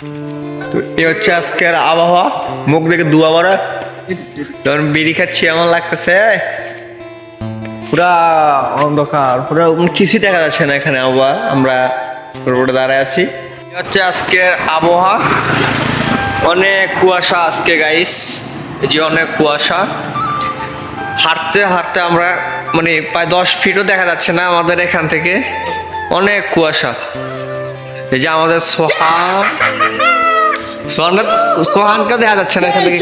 তো এই হচ্ছে আজকের আবহাওয়া। মুখ দেখে দুয়া বড় যখন বিড়ি খাচ্ছি, এমন লাগতেছে। পুরা অন্ধকার, পুরো কিছুই দেখা যাচ্ছে না এখানে আবহাওয়া। আমরা রোডে দাঁড়ায় আছি। হচ্ছে আজকের আবহাওয়া। অনেক কুয়াশা আজকে গাইস যে অনেক কুয়াশা। হাঁটতে হাঁটতে আমরা মানে প্রায় দশ ফিটও দেখা যাচ্ছে না আমাদের এখান থেকে। অনেক কুয়াশা। এই যে আমাদের সোহান। সোহান সোহানকে দেখা যাচ্ছে না এখান থেকে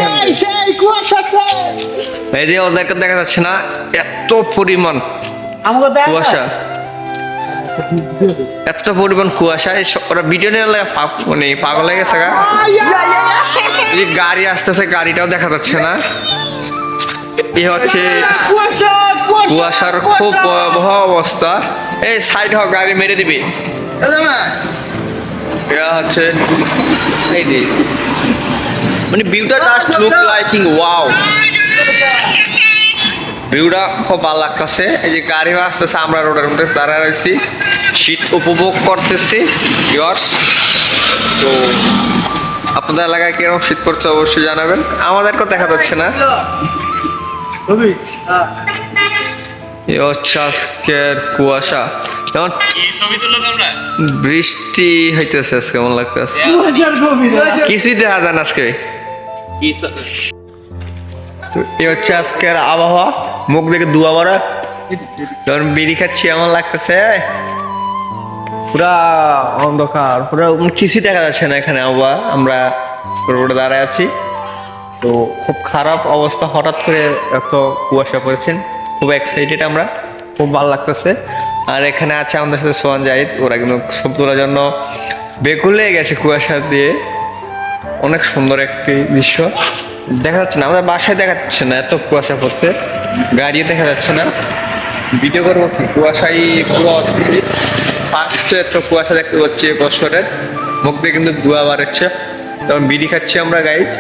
এই যে ওদেরকে দেখা যাচ্ছে না এত পরিমাণ কুয়াশা। এত পরিমাণ কুয়াশা এই সব- ওরা ভিডিও নিয়ে মানে পাগল হয়ে গেছে গা। এই গাড়ি আসতেছে গাড়িটাও দেখা যাচ্ছে না। এ হচ্ছে কুয়াশার খুব ভয়াবহ অবস্থা। এই সাইড হোক গাড়ি মেরে দিবি। এটা হচ্ছে দিস মানে ভিউটা জাস্ট লুক লাইকিং ওয়াও ভিউটা খুব ভালো লাগতেছে। এই যে গাড়ি আসতেছে আমরা রোডের মধ্যে দাঁড়ায় রয়েছি। শীত উপভোগ করতেছি ইয়ার্স তো আপনাদের এলাকায় কীরকম শীত পড়ছে অবশ্যই জানাবেন। আমাদেরকেও দেখা যাচ্ছে না। এই হচ্ছে আজকের কুয়াশা। বৃষ্টি হইতেছে আজকে কেমন লাগতেছে? কিছুই দেখা যায় না আজকে। তো এই হচ্ছে আজকের আবহাওয়া। মুখ দেখে দুয়া বড় যখন বিড়ি খাচ্ছি এমন লাগতেছে? পুরা অন্ধকার পুরা কিছুই দেখা যাচ্ছে না এখানে আবহাওয়া। আমরা রোডে দাঁড়ায় আছি। তো খুব খারাপ অবস্থা হঠাৎ করে এত কুয়াশা পড়েছেন খুব এক্সাইটেড আমরা। খুব ভালো লাগতেছে। আর এখানে আছে আমাদের সাথে সোহান জাহিদ। ওরা কিন্তু ছবি তোলার জন্য বেকুল গেছে কুয়াশা দিয়ে। অনেক সুন্দর একটি দৃশ্য। দেখা যাচ্ছে না, আমাদের বাসায় দেখা যাচ্ছে না, এত কুয়াশা পড়ছে। গাড়ি দেখা যাচ্ছে না। ভিডিও করব কি? কুয়াশাই পুরো অস্থির। ফার্স্ট এত কুয়াশা দেখতে পাচ্ছি বছরের মুখ দিয়ে কিন্তু ধোয়া বাড়াচ্ছে তখন বিড়ি খাচ্ছি আমরা গাইস